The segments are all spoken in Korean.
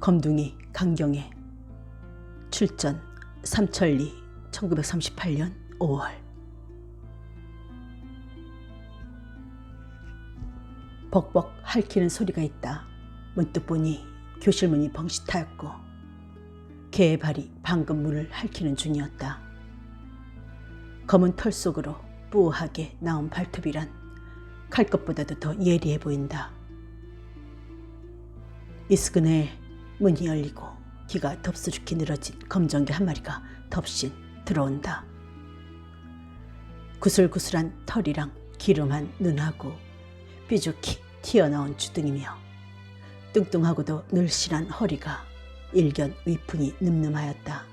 검둥이 강경애 출전 삼천리 1938년 5월 벅벅 핥히는 소리가 있다. 문득 보니 교실 문이 벙긋하였고 개의 발이 방금 문을 핥히는 중이었다. 검은 털 속으로 뿌하게 나온 발톱이란 칼 것보다도 더 예리해 보인다. 이스근에 문이 열리고 귀가 덥수룩히 늘어진 검정개 한 마리가 덥신 들어온다. 구슬구슬한 털이랑 기름한 눈하고 삐죽히 튀어나온 주둥이며 뚱뚱하고도 늘씬한 허리가 일견 위풍이 늠름하였다.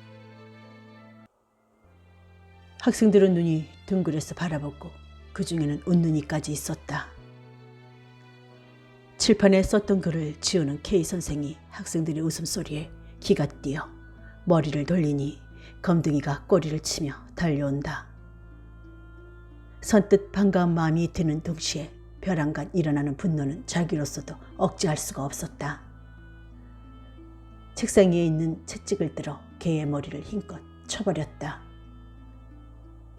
학생들은 눈이 둥그레서 바라보고 그 중에는 웃는 이까지 있었다. 칠판에 썼던 글을 지우는 K 선생이 학생들의 웃음소리에 기가 뛰어 머리를 돌리니 검둥이가 꼬리를 치며 달려온다. 선뜻 반가운 마음이 드는 동시에 벼랑간 일어나는 분노는 자기로서도 억제할 수가 없었다. 책상 위에 있는 채찍을 들어 개의 머리를 힘껏 쳐버렸다.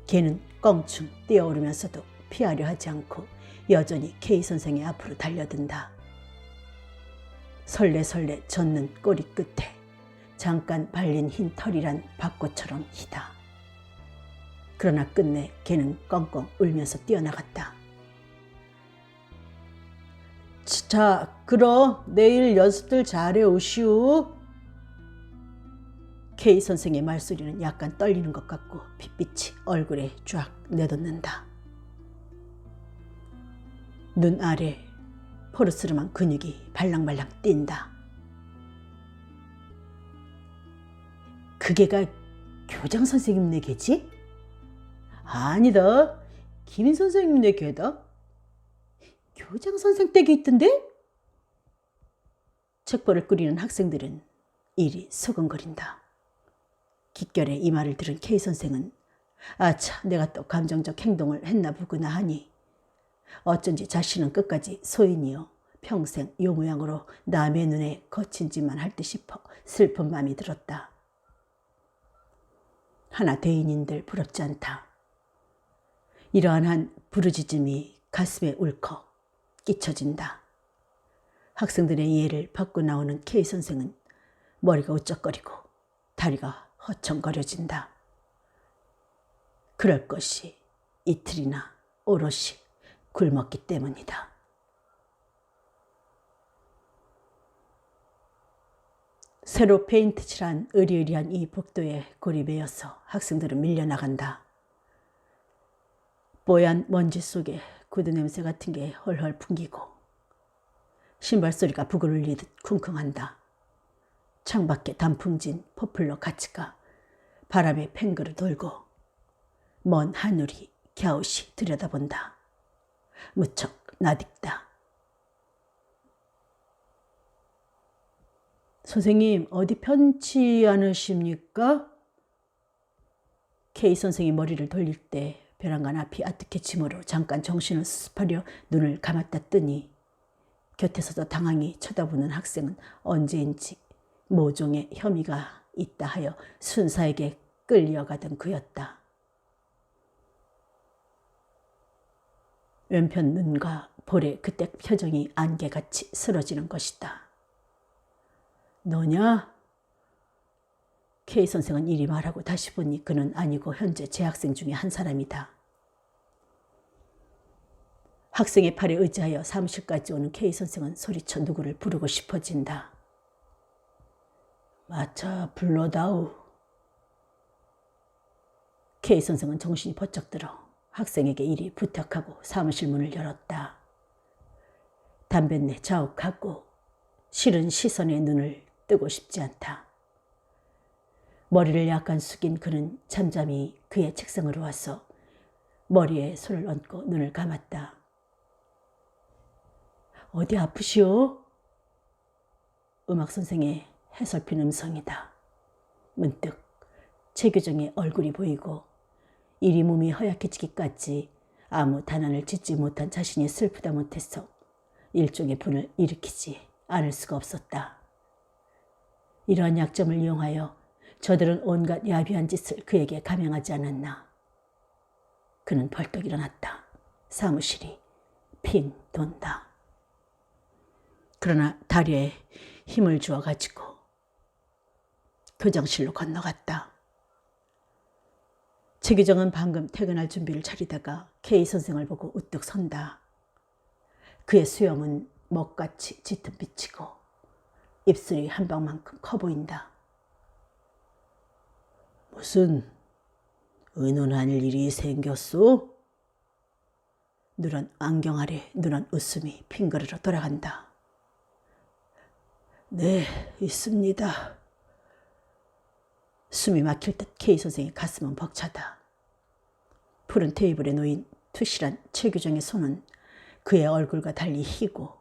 개는 껑충 뛰어오르면서도 피하려 하지 않고 여전히 K 선생의 앞으로 달려든다. 설레설레 젖는 꼬리 끝에 잠깐 발린 흰 털이란 벚꽃처럼 희다. 그러나 끝내 개는 껑껑 울면서 뛰어나갔다. 자, 그럼 내일 연습들 잘해 오시오. K 선생의 말소리는 약간 떨리는 것 같고 핏빛이 얼굴에 쫙 내돋는다. 눈 아래 포르스름한 근육이 발랑발랑 뛴다. 그게가 교장 선생님네 개지? 아니다. 김 선생님네 개다. 교장 선생 댁에 있던데? 책벌을 끓이는 학생들은 이리 소곤거린다. 깃결에 이 말을 들은 K 선생은 아차 내가 또 감정적 행동을 했나 보구나 하니 어쩐지 자신은 끝까지 소인이요 평생 요 모양으로 남의 눈에 거친 짓만 할 듯 싶어 슬픈 마음이 들었다. 하나 대인인들 부럽지 않다. 이러한 한 부르짖음이 가슴에 울컥 끼쳐진다. 학생들의 이해를 받고 나오는 K 선생은 머리가 우쩍거리고 다리가 허청거려진다. 그럴 것이 이틀이나 오롯이 굶었기 때문이다. 새로 페인트 칠한 으리으리한 이 복도에 베어서 학생들은 밀려나간다. 뽀얀 먼지 속에 구두 냄새 같은 게 헐헐 풍기고 신발 소리가 북을 울리듯 쿵쿵한다. 창밖에 단풍진 포플러 가치가 바람에 팽글을 돌고 먼 하늘이 갸웃이 들여다본다. 무척 나딕다. 선생님 어디 편치 않으십니까? K 선생이 머리를 돌릴 때 벼랑간 앞이 아득해짐으로 잠깐 정신을 수습하려 눈을 감았다 뜨니 곁에서도 당황히 쳐다보는 학생은 언제인지 모종의 혐의가 있다 하여 순사에게 끌려가던 그였다. 왼편 눈과 볼에 그때 표정이 안개같이 쓰러지는 것이다. 너냐? K 선생은 이리 말하고 다시 보니 그는 아니고 현재 재학생 중에 한 사람이다. 학생의 팔에 의지하여 사무실까지 오는 K 선생은 소리쳐 누구를 부르고 싶어진다. 마차 불러다오. K 선생은 정신이 번쩍 들어 학생에게 이리 부탁하고 사무실 문을 열었다. 담뱃내 자욱하고 싫은 시선의 눈을 뜨고 싶지 않다. 머리를 약간 숙인 그는 잠잠히 그의 책상으로 와서 머리에 손을 얹고 눈을 감았다. 어디 아프시오? 음악 선생의 해설핀 음성이다. 문득 최교정의 얼굴이 보이고 이리 몸이 허약해지기까지 아무 단안을 짓지 못한 자신이 슬프다 못해서 일종의 분을 일으키지 않을 수가 없었다. 이러한 약점을 이용하여 저들은 온갖 야비한 짓을 그에게 감행하지 않았나. 그는 벌떡 일어났다. 사무실이 핑 돈다. 그러나 다리에 힘을 주어 가지고 교장실로 건너갔다. 최규정은 방금 퇴근할 준비를 차리다가 K 선생을 보고 우뚝 선다. 그의 수염은 먹같이 짙은 빛이고 입술이 한 방만큼 커 보인다. 무슨 의논할 일이 생겼소? 누런 안경 아래 누런 웃음이 핑거리로 돌아간다. 네, 있습니다. 숨이 막힐 듯 K 선생의 가슴은 벅차다. 푸른 테이블에 놓인 투실한 최규정의 손은 그의 얼굴과 달리 희고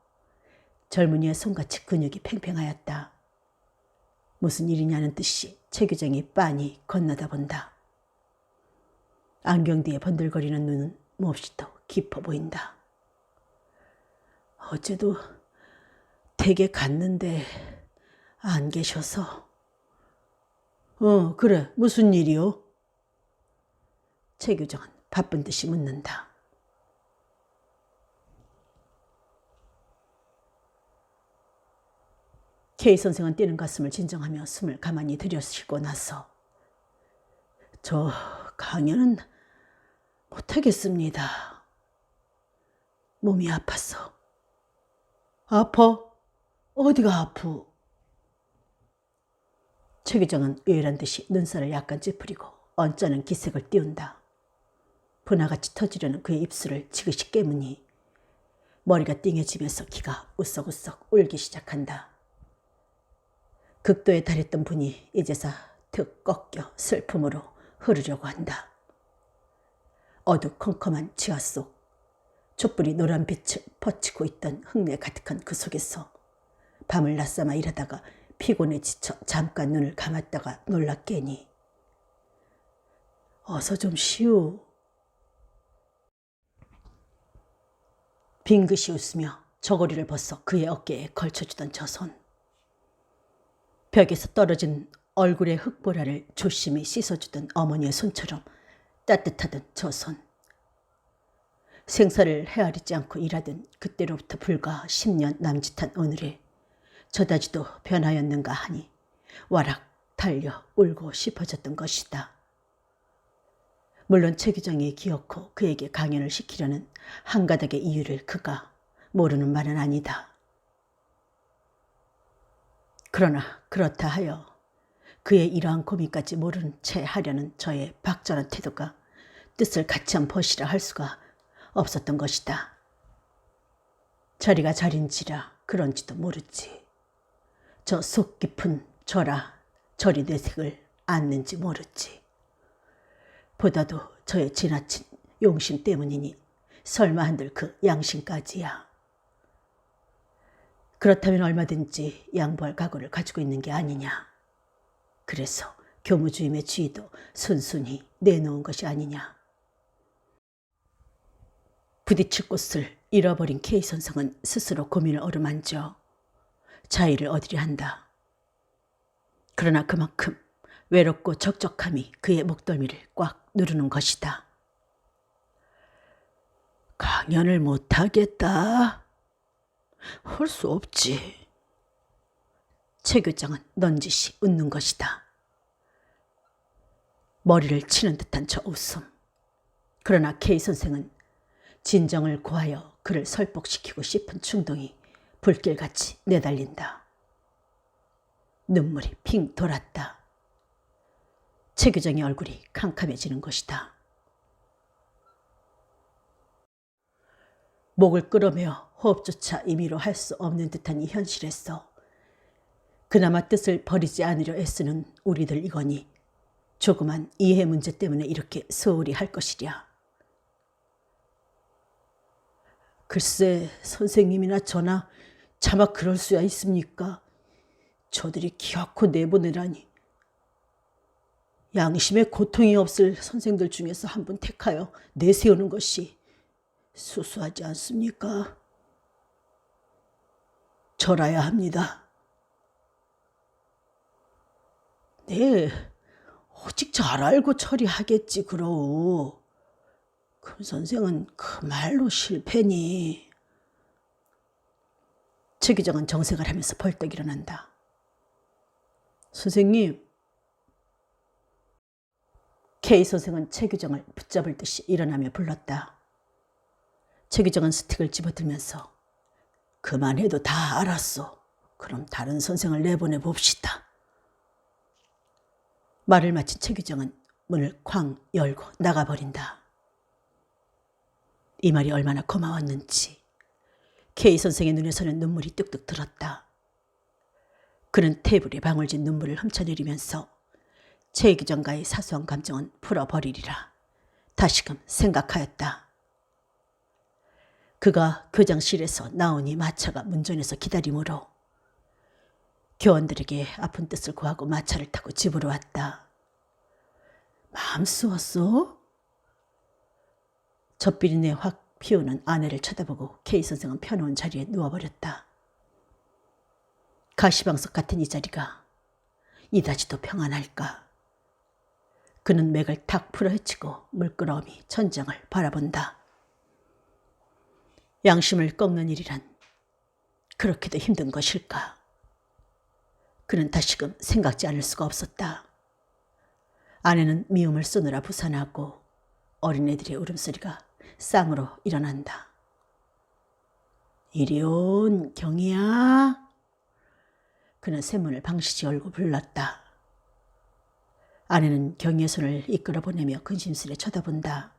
젊은이의 손같이 근육이 팽팽하였다. 무슨 일이냐는 듯이 최규정이 빤히 건너다 본다. 안경 뒤에 번들거리는 눈은 몹시 더 깊어 보인다. 어제도 댁에 갔는데 안 계셔서. 어, 그래. 무슨 일이요? 최규정은 바쁜 듯이 묻는다. K 선생은 뛰는 가슴을 진정하며 숨을 가만히 들여쉬고 나서 저 강연은 못하겠습니다. 몸이 아파서. 아파? 어디가 아프? 최규정은 의열한 듯이 눈살을 약간 찌푸리고 언짢은 기색을 띄운다. 분화같이 터지려는 그의 입술을 지그시 깨무니 머리가 띵해지면서 기가 우썩우썩 울기 시작한다. 극도에 달했던 분이 이제서 득 꺾여 슬픔으로 흐르려고 한다. 어두컴컴한 지하 속 촛불이 노란 빛을 퍼치고 있던 흙내 가득한 그 속에서 밤을 낮삼아 일하다가 피곤에 지쳐 잠깐 눈을 감았다가 놀라 깨니 어서 좀 쉬우. 빙긋이 웃으며 저고리를 벗어 그의 어깨에 걸쳐주던 저 손. 벽에서 떨어진 얼굴의 흙보라를 조심히 씻어주던 어머니의 손처럼 따뜻하던 저 손. 생사를 헤아리지 않고 일하던 그때로부터 불과 10년 남짓한 오늘에 저다지도 변하였는가 하니 와락 달려 울고 싶어졌던 것이다. 물론 최 규정이 기어코 그에게 강연을 시키려는 한 가닥의 이유를 그가 모르는 말은 아니다. 그러나 그렇다 하여 그의 이러한 고민까지 모르는 채 하려는 저의 박전한 태도가 뜻을 같이 한 벗이라 할 수가 없었던 것이다. 자리가 자린지라 그런지도 모르지. 저 속 깊은 저라 저리 내색을 안는지 모르지. 보다도 저의 지나친 용심 때문이니 설마 한들 그 양심까지야. 그렇다면 얼마든지 양보할 각오를 가지고 있는 게 아니냐. 그래서 교무주임의 지위도 순순히 내놓은 것이 아니냐. 부딪힐 곳을 잃어버린 K 선생은 스스로 고민을 어루만져 자의를 얻으려 한다. 그러나 그만큼 외롭고 적적함이 그의 목덜미를 꽉 누르는 것이다. 강연을 못하겠다. 할 수 없지. 최 교장은 넌지시 웃는 것이다. 머리를 치는 듯한 저 웃음. 그러나 K 선생은 진정을 고하여 그를 설복시키고 싶은 충동이 불길같이 내달린다. 눈물이 핑 돌았다. 최규정의 얼굴이 캄캄해지는 것이다. 목을 끌어매어 호흡조차 임의로 할 수 없는 듯한 이 현실에서 그나마 뜻을 버리지 않으려 애쓰는 우리들 이거니 조그만 이해 문제 때문에 이렇게 소홀히 할 것이랴. 글쎄 선생님이나 저나 차마 그럴 수야 있습니까? 저들이 기어코 내보내라니. 양심에 고통이 없을 선생들 중에서 한 분 택하여 내세우는 것이 수수하지 않습니까? 절아야 합니다. 네, 오직 잘 알고 처리하겠지 그러우. 금 선생은 그 말로 실패니. 최 규정은 정색을 하면서 벌떡 일어난다. 선생님. K 선생은 최 규정을 붙잡을 듯이 일어나며 불렀다. 최 규정은 스틱을 집어들면서 그만해도 다 알았어. 그럼 다른 선생을 내보내 봅시다. 말을 마친 최 규정은 문을 쾅 열고 나가버린다. 이 말이 얼마나 고마웠는지 K 선생의 눈에서는 눈물이 뚝뚝 들었다. 그는 테이블에 방울진 눈물을 훔쳐내리면서 최 규정과의 사소한 감정은 풀어버리리라. 다시금 생각하였다. 그가 교장실에서 나오니 마차가 문전에서 기다림으로 교원들에게 아픈 뜻을 구하고 마차를 타고 집으로 왔다. 마음 쓰었어? 젖비린내 확 피우는 아내를 쳐다보고 K 선생은 펴놓은 자리에 누워버렸다. 가시방석 같은 이 자리가 이다지도 평안할까? 그는 맥을 탁 풀어헤치고 물끄러미 천장을 바라본다. 양심을 꺾는 일이란 그렇게도 힘든 것일까? 그는 다시금 생각지 않을 수가 없었다. 아내는 미움을 쏘느라 부산하고 어린애들의 울음소리가 쌍으로 일어난다. 이리 온 경이야. 그는 쇠문을 방시지 열고 불렀다. 아내는 경이의 손을 이끌어 보내며 근심스레 쳐다본다.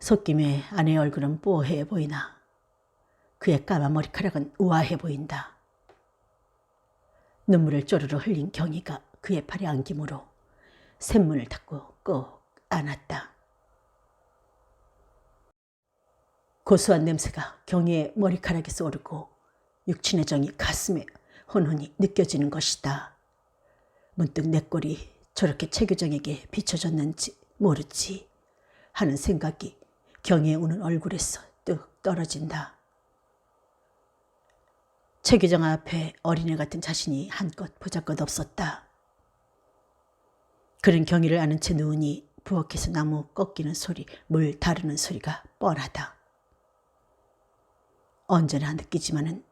속김에 아내의 얼굴은 뽀해 보이나 그의 까만 머리카락은 우아해 보인다. 눈물을 쪼르르 흘린 경이가 그의 팔에 안김으로 샘문을 닫고 꼭 안았다. 고소한 냄새가 경이의 머리카락에서 오르고 육친의 정이 가슴에 혼혼히 느껴지는 것이다. 문득 내 꼴이 저렇게 최규정에게 비춰졌는지 모르지 하는 생각이 경이의 우는 얼굴에서 뚝 떨어진다. 최규정 앞에 어린애 같은 자신이 한껏 보잘것 없었다. 그런 경위를 아는 채 누우니 부엌에서 나무 꺾이는 소리, 물 다루는 소리가 뻔하다. 언제나 느끼지만은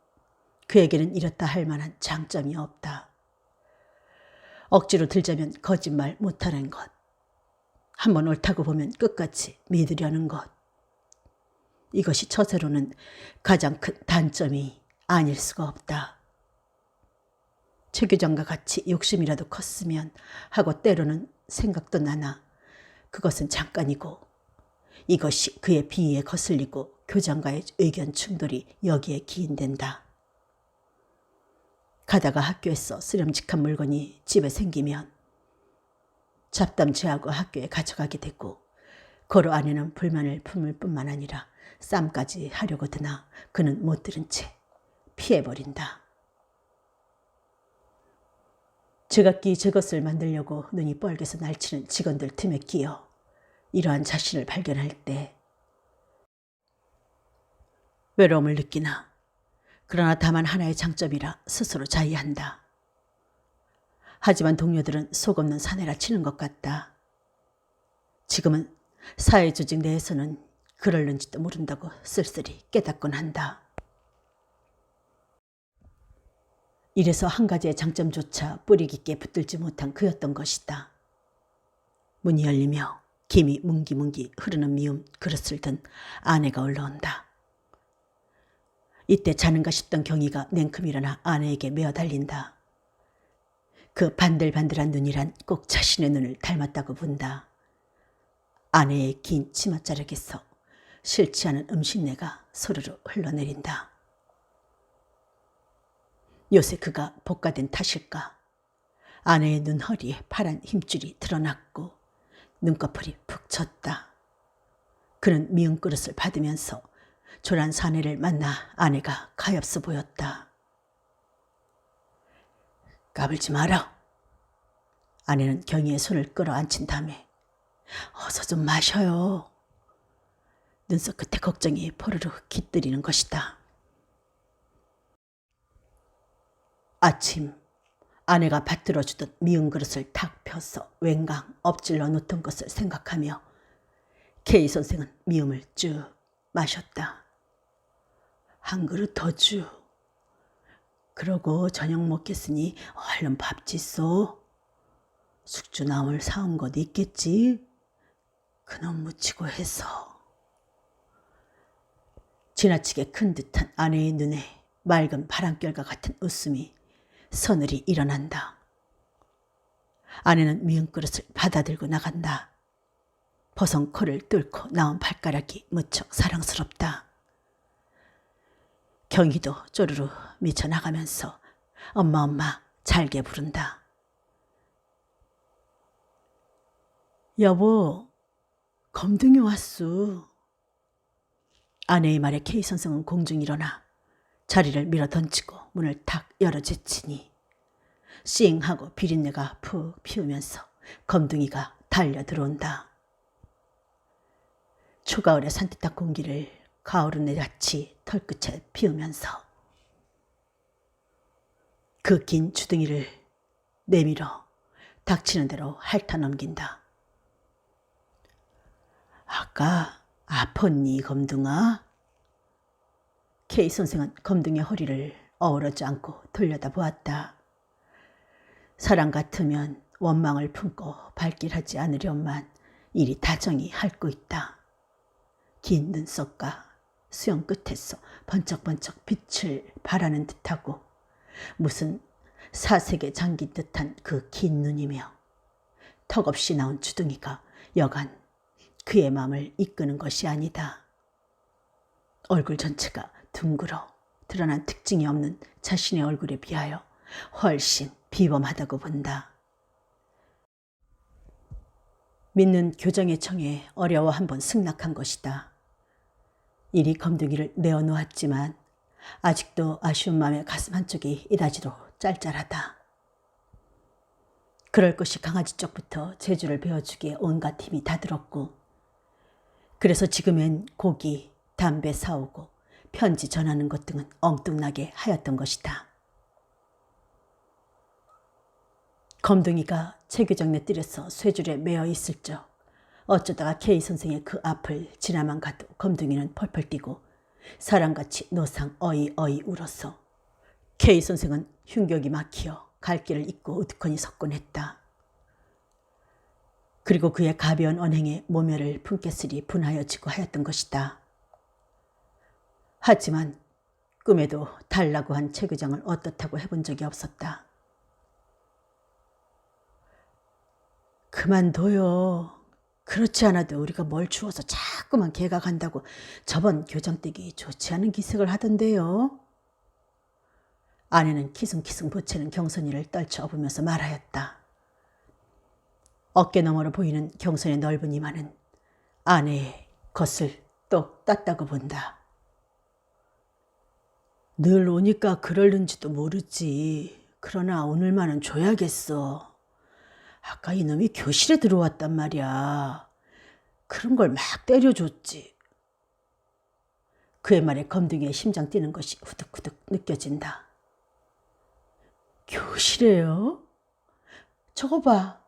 그에게는 이렇다 할 만한 장점이 없다. 억지로 들자면 거짓말 못하는 것. 한번 옳다고 보면 끝까지 믿으려는 것. 이것이 처세로는 가장 큰 단점이 아닐 수가 없다. 최규정과 같이 욕심이라도 컸으면 하고 때로는 생각도 나나 그것은 잠깐이고 이것이 그의 비위에 거슬리고 교장과의 의견 충돌이 여기에 기인된다. 가다가 학교에서 쓰렴직한 물건이 집에 생기면 잡담지하고 학교에 가져가게 되고 고로 안에는 불만을 품을 뿐만 아니라 쌈까지 하려고 드나 그는 못 들은 채 피해버린다. 제각기 저것을 만들려고 눈이 뻘개서 날치는 직원들 틈에 끼어 이러한 자신을 발견할 때 외로움을 느끼나 그러나 다만 하나의 장점이라 스스로 자의한다. 하지만 동료들은 속없는 사내라 치는 것 같다. 지금은 사회 조직 내에서는 그럴는지도 모른다고 쓸쓸히 깨닫곤 한다. 이래서 한 가지의 장점조차 뿌리 깊게 붙들지 못한 그였던 것이다. 문이 열리며 김이 뭉기뭉기 흐르는 미움 그릇을 든 아내가 올라온다. 이때 자는가 싶던 경이가 냉큼 일어나 아내에게 메어 달린다. 그 반들반들한 눈이란 꼭 자신의 눈을 닮았다고 본다. 아내의 긴 치맛자락에서 싫지 않은 음식내가 소르르 흘러내린다. 요새 그가 복가된 탓일까? 아내의 눈허리에 파란 힘줄이 드러났고 눈꺼풀이 푹 쳤다. 그는 미운 그릇을 받으면서 조란 사내를 만나 아내가 가엾어 보였다. 까불지 마라. 아내는 경희의 손을 끌어안친 다음에 어서 좀 마셔요. 눈썹 끝에 걱정이 포르르 깃들이는 것이다. 아침 아내가 받들어 주던 미은 그릇을 탁 펴서 웬강 엎질러 놓던 것을 생각하며 K 선생은 미음을 쭉 마셨다. 한 그릇 더 주. 그러고 저녁 먹겠으니 얼른 밥 짓소. 숙주 나물 사온 것 있겠지? 그놈 묻히고 해서. 지나치게 큰 듯한 아내의 눈에 맑은 바람결과 같은 웃음이 서늘히 일어난다. 아내는 미은 그릇을 받아들고 나간다. 버선 코를 뚫고 나온 발가락이 무척 사랑스럽다. 경희도 쪼르르 미쳐나가면서 엄마 엄마 잘게 부른다. 여보, 검둥이 왔수. 아내의 말에 K 선생은 공중 일어나 자리를 밀어 던지고 문을 탁 열어 제치니 싱하고 비린내가 푹 피우면서 검둥이가 달려 들어온다. 초가을의 산뜻한 공기를 가을은 내같이 털끝에 피우면서 그 긴 주둥이를 내밀어 닥치는 대로 핥아 넘긴다. 아까 아팠니 검둥아? K 선생은 검둥이의 허리를 어우러지 않고 돌려다 보았다. 사람 같으면 원망을 품고 발길하지 않으련만 일이 다정히 핥고 있다. 긴 눈썹과 수영 끝에서 번쩍번쩍 빛을 발하는 듯하고 무슨 사색에 잠긴 듯한 그 긴 눈이며 턱없이 나온 주둥이가 여간 그의 마음을 이끄는 것이 아니다. 얼굴 전체가 둥글어 드러난 특징이 없는 자신의 얼굴에 비하여 훨씬 비범하다고 본다. 믿는 교정의 청에 어려워 한번 승낙한 것이다. 이리 검둥이를 내어놓았지만 아직도 아쉬운 마음에 가슴 한쪽이 이다지로 짤짤하다. 그럴 것이 강아지 쪽부터 제주를 배워주기에 온갖 힘이 다 들었고 그래서 지금은 고기, 담배 사오고 편지 전하는 것 등은 엉뚱나게 하였던 것이다. 검둥이가 최규정네 뜰에서 쇠줄에 매어 있을 적 어쩌다가 K 선생의 그 앞을 지나만 가도 검둥이는 펄펄 뛰고 사람같이 노상 어이 어이 울었어. K 선생은 흉격이 막히어 갈 길을 잊고 우두커니 섰곤 했다. 그리고 그의 가벼운 언행에 모멸을 품겠으리 분하여지고 하였던 것이다. 하지만 꿈에도 달라고 한 최규장을 어떻다고 해본 적이 없었다. 그만둬요. 그렇지 않아도 우리가 뭘 주워서 자꾸만 개가 간다고 저번 교장댁이 좋지 않은 기색을 하던데요. 아내는 키승키승 보채는 경선이를 떨쳐 업으면서 말하였다. 어깨 너머로 보이는 경선의 넓은 이마는 아내의 것을 똑 땄다고 본다. 늘 오니까 그럴는지도 모르지. 그러나 오늘만은 줘야겠어. 아까 이놈이 교실에 들어왔단 말이야. 그런 걸 막 때려줬지. 그의 말에 검둥이의 심장 뛰는 것이 후득후득 느껴진다. 교실에요? 저거 봐.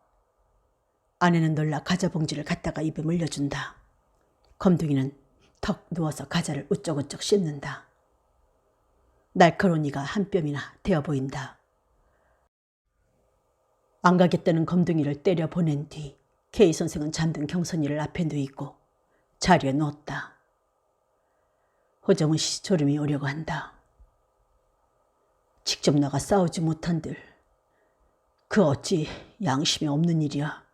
아내는 놀라 과자 봉지를 갖다가 입에 물려준다. 검둥이는 턱 누워서 과자를 우쩍우쩍 씹는다. 날카로운 이가 한 뼘이나 되어 보인다. 안 가겠다는 검둥이를 때려 보낸 뒤 K 선생은 잠든 경선이를 앞에 누이고 자리에 누웠다. 호정은 씨 졸음이 오려고 한다. 직접 나가 싸우지 못한들 그 어찌 양심이 없는 일이야.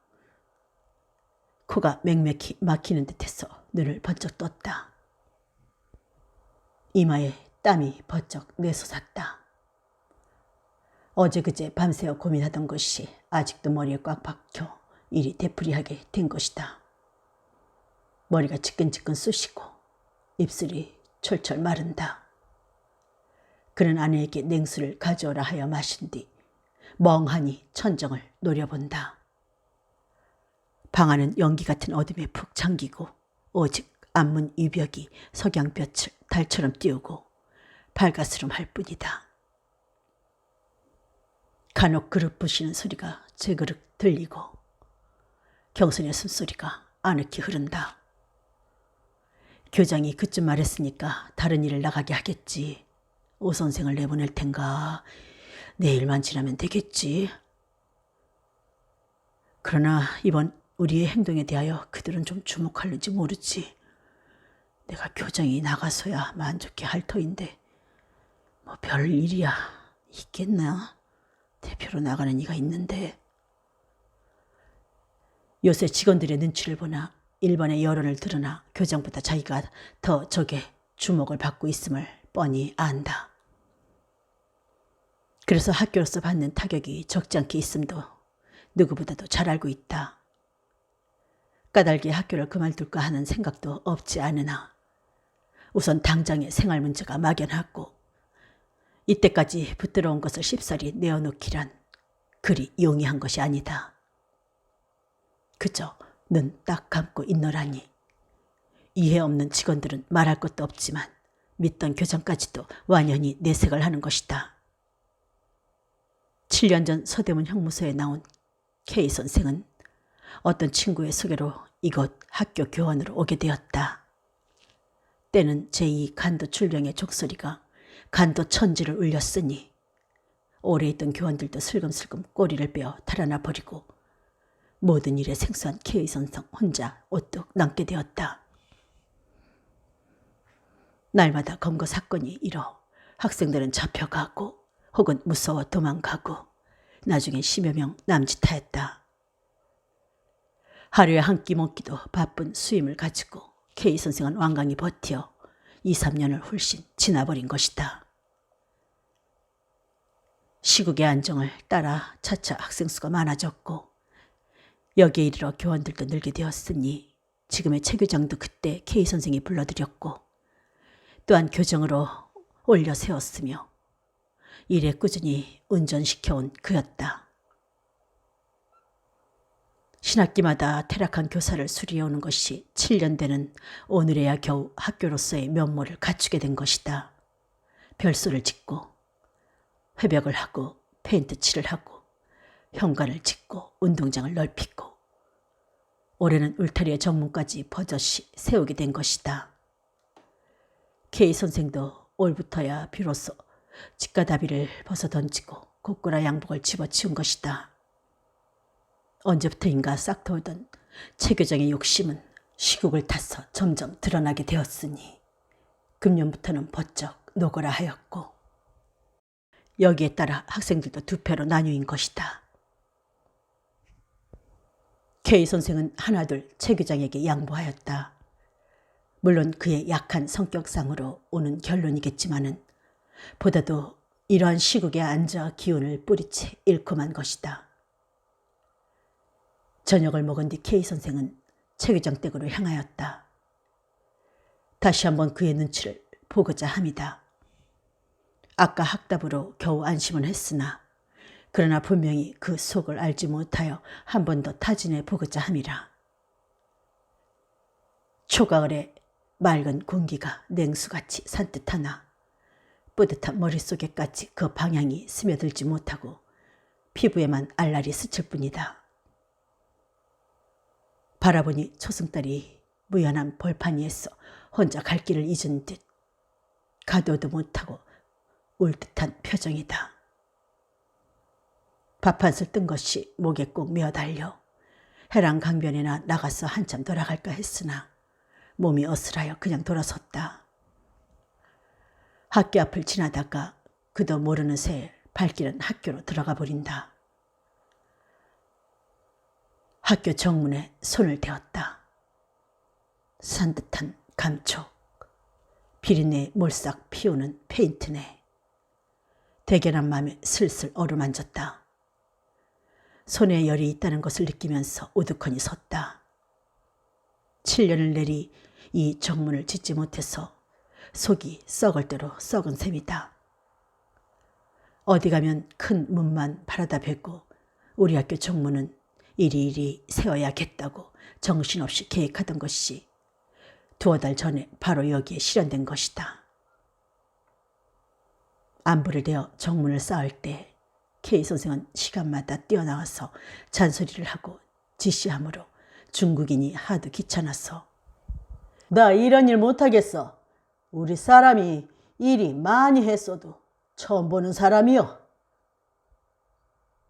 코가 맹맥히 막히는 듯해서 눈을 번쩍 떴다. 이마에 땀이 번쩍 내솟았다. 어제 그제 밤새워 고민하던 것이 아직도 머리에 꽉 박혀 일이 되풀이하게 된 것이다. 머리가 지끈지끈 쑤시고 입술이 철철 마른다. 그는 아내에게 냉수를 가져오라 하여 마신 뒤 멍하니 천정을 노려본다. 방 안은 연기 같은 어둠에 푹 잠기고 오직 앞문 유벽이 석양볕을 달처럼 띄우고 발가스름할 뿐이다. 간혹 그릇 부시는 소리가 제 그릇 들리고 경선의 숨소리가 아늑히 흐른다. 교장이 그쯤 말했으니까 다른 일을 나가게 하겠지. 오 선생을 내보낼 텐가. 내일만 지나면 되겠지. 그러나 이번 우리의 행동에 대하여 그들은 좀 주목할는지 모르지. 내가 교장이 나가서야 만족해 할 터인데 뭐 별 일이야 있겠나? 대표로 나가는 이가 있는데 요새 직원들의 눈치를 보나 일반의 여론을 드러나 교장보다 자기가 더 적게 주목을 받고 있음을 뻔히 안다. 그래서 학교로서 받는 타격이 적지 않게 있음도 누구보다도 잘 알고 있다. 까닭에 학교를 그만둘까 하는 생각도 없지 않으나 우선 당장의 생활 문제가 막연하고 이때까지 붙들어온 것을 쉽사리 내어놓기란 그리 용이한 것이 아니다. 그저 눈 딱 감고 있노라니. 이해 없는 직원들은 말할 것도 없지만 믿던 교장까지도 완연히 내색을 하는 것이다. 7년 전 서대문 형무소에 나온 K 선생은 어떤 친구의 소개로 이곳 학교 교원으로 오게 되었다. 때는 제2 간도 출병의 족소리가 간도 천지를 울렸으니 오래 있던 교원들도 슬금슬금 꼬리를 빼어 달아나 버리고 모든 일에 생소한 K 선생 혼자 오뚝 남게 되었다. 날마다 검거 사건이 일어 학생들은 잡혀가고 혹은 무서워 도망가고 나중엔 십여 명 남짓하였다. 하루에 한 끼 먹기도 바쁜 수임을 가지고 K 선생은 완강히 버티어 2, 3년을 훨씬 지나버린 것이다. 시국의 안정을 따라 차차 학생 수가 많아졌고 여기에 이르러 교원들도 늘게 되었으니 지금의 최 교장도 그때 K 선생이 불러들였고 또한 교정으로 올려 세웠으며 일에 꾸준히 운전시켜온 그였다. 신학기마다 퇴락한 교사를 수리해오는 것이 7년 되는 오늘에야 겨우 학교로서의 면모를 갖추게 된 것이다. 별소를 짓고 회벽을 하고 페인트 칠을 하고 현관을 짓고 운동장을 넓히고 올해는 울타리의 정문까지 버젓이 세우게 된 것이다. K 선생도 올부터야 비로소 집가다비를 벗어 던지고 고꾸라 양복을 집어치운 것이다. 언제부터인가 싹터오던 최 교장의 욕심은 시국을 타서 점점 드러나게 되었으니 금년부터는 버쩍 노거라 하였고 여기에 따라 학생들도 두 패로 나뉘인 것이다. K 선생은 하나둘 최 교장에게 양보하였다. 물론 그의 약한 성격상으로 오는 결론이겠지만은 보다도 이러한 시국에 앉아 기운을 뿌리채 잃고만 것이다. 저녁을 먹은 뒤 K 선생은 최 교장 댁으로 향하였다. 다시 한번 그의 눈치를 보고자 합니다. 아까 학답으로 겨우 안심은 했으나 그러나 분명히 그 속을 알지 못하여 한 번 더 타진해 보고자 함이라. 초가을에 맑은 공기가 냉수같이 산뜻하나 뿌듯한 머릿속에까지 그 방향이 스며들지 못하고 피부에만 알알이 스칠 뿐이다. 바라보니 초승달이 무연한 벌판 위에서 혼자 갈 길을 잊은 듯 가도도 못하고 울 듯한 표정이다. 밥 한술 뜬 것이 목에 꼭 메어달려 해랑 강변에나 나가서 한참 돌아갈까 했으나 몸이 어슬하여 그냥 돌아섰다. 학교 앞을 지나다가 그도 모르는 새에 발길은 학교로 들어가 버린다. 학교 정문에 손을 대었다. 산뜻한 감촉, 비린내 몰싹 피우는 페인트네. 대견한 마음에 슬슬 어루만졌다. 손에 열이 있다는 것을 느끼면서 우두커니 섰다. 7년을 내리 이 정문을 짓지 못해서 속이 썩을 대로 썩은 셈이다. 어디 가면 큰 문만 바라다 뵙고 우리 학교 정문은 이리이리 세워야겠다고 정신없이 계획하던 것이 두어 달 전에 바로 여기에 실현된 것이다. 안부를 대어 정문을 쌓을 때 K 선생은 시간마다 뛰어나와서 잔소리를 하고 지시함으로 중국인이 하도 귀찮아서 나 이런 일 못하겠어. 우리 사람이 일이 많이 했어도 처음 보는 사람이여.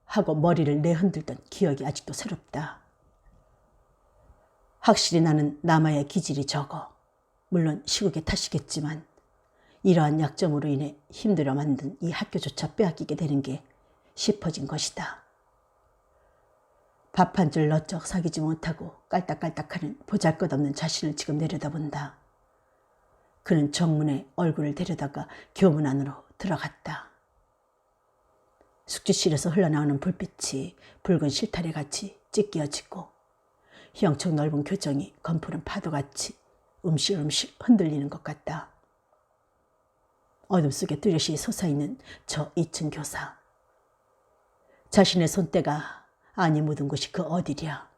하고 머리를 내흔들던 기억이 아직도 새롭다. 확실히 나는 남아의 기질이 적어. 물론 시국의 탓이겠지만 이러한 약점으로 인해 힘들어 만든 이 학교조차 빼앗기게 되는 게 싶어진 것이다. 밥 한 줄 너쩍 사귀지 못하고 깔딱깔딱하는 보잘것없는 자신을 지금 내려다본다. 그는 정문에 얼굴을 데려다가 교문 안으로 들어갔다. 숙지실에서 흘러나오는 불빛이 붉은 실타래 같이 찢겨지고 형청 넓은 교정이 검푸른 파도같이 음실음실 흔들리는 것 같다. 어둠 속에 뚜렷이 솟아있는 저 2층 교사. 자신의 손때가 안이 묻은 곳이 그 어디랴.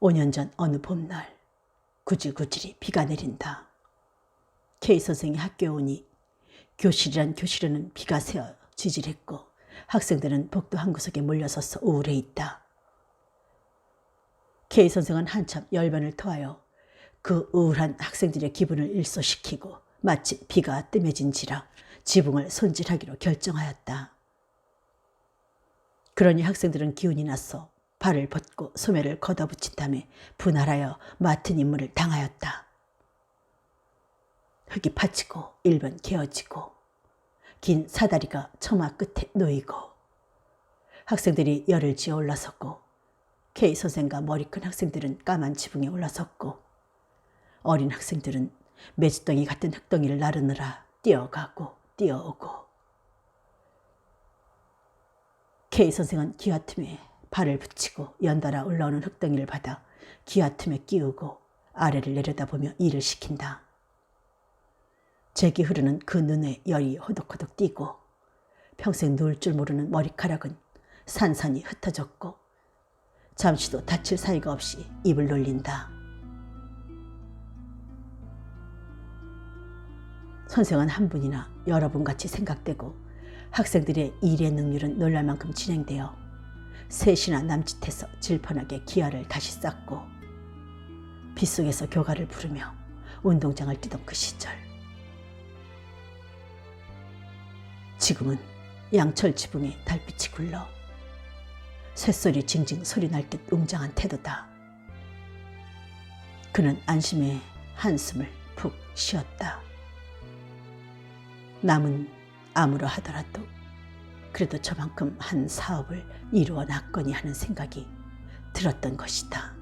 5년 전 어느 봄날 구질구질이 비가 내린다. K 선생이 학교에 오니 교실이란 교실에는 비가 새어 지질했고 학생들은 복도 한 구석에 몰려서서 우울해 있다. K 선생은 한참 열변을 토하여 그 우울한 학생들의 기분을 일소시키고 마치 비가 뜸해진지라 지붕을 손질하기로 결정하였다. 그러니 학생들은 기운이 나서 발을 벗고 소매를 걷어붙인 다음에 분할하여 맡은 임무를 당하였다. 흙이 파치고 일번 개어지고 긴 사다리가 처마 끝에 놓이고 학생들이 열을 지어 올라섰고 K 선생과 머리 큰 학생들은 까만 지붕에 올라섰고 어린 학생들은 매주덩이 같은 흙덩이를 나르느라 뛰어가고 뛰어오고 K 선생은 기와 틈에 발을 붙이고 연달아 올라오는 흙덩이를 받아 기와 틈에 끼우고 아래를 내려다보며 일을 시킨다. 제기 흐르는 그 눈에 열이 호독호독 뛰고 평생 누울 줄 모르는 머리카락은 산산이 흩어졌고 잠시도 다칠 사이가 없이 입을 놀린다. 선생은 한 분이나 여러 분 같이 생각되고 학생들의 일의 능률은 놀랄 만큼 진행되어 셋이나 남짓해서 질펀하게 기아를 다시 쌓고 빗속에서 교가를 부르며 운동장을 뛰던 그 시절 지금은 양철 지붕에 달빛이 굴러 쇳소리 징징 소리 날 듯 웅장한 태도다. 그는 안심의 한숨을 푹 쉬었다. 남은 아무로 하더라도 그래도 저만큼 한 사업을 이루어 놨거니 하는 생각이 들었던 것이다.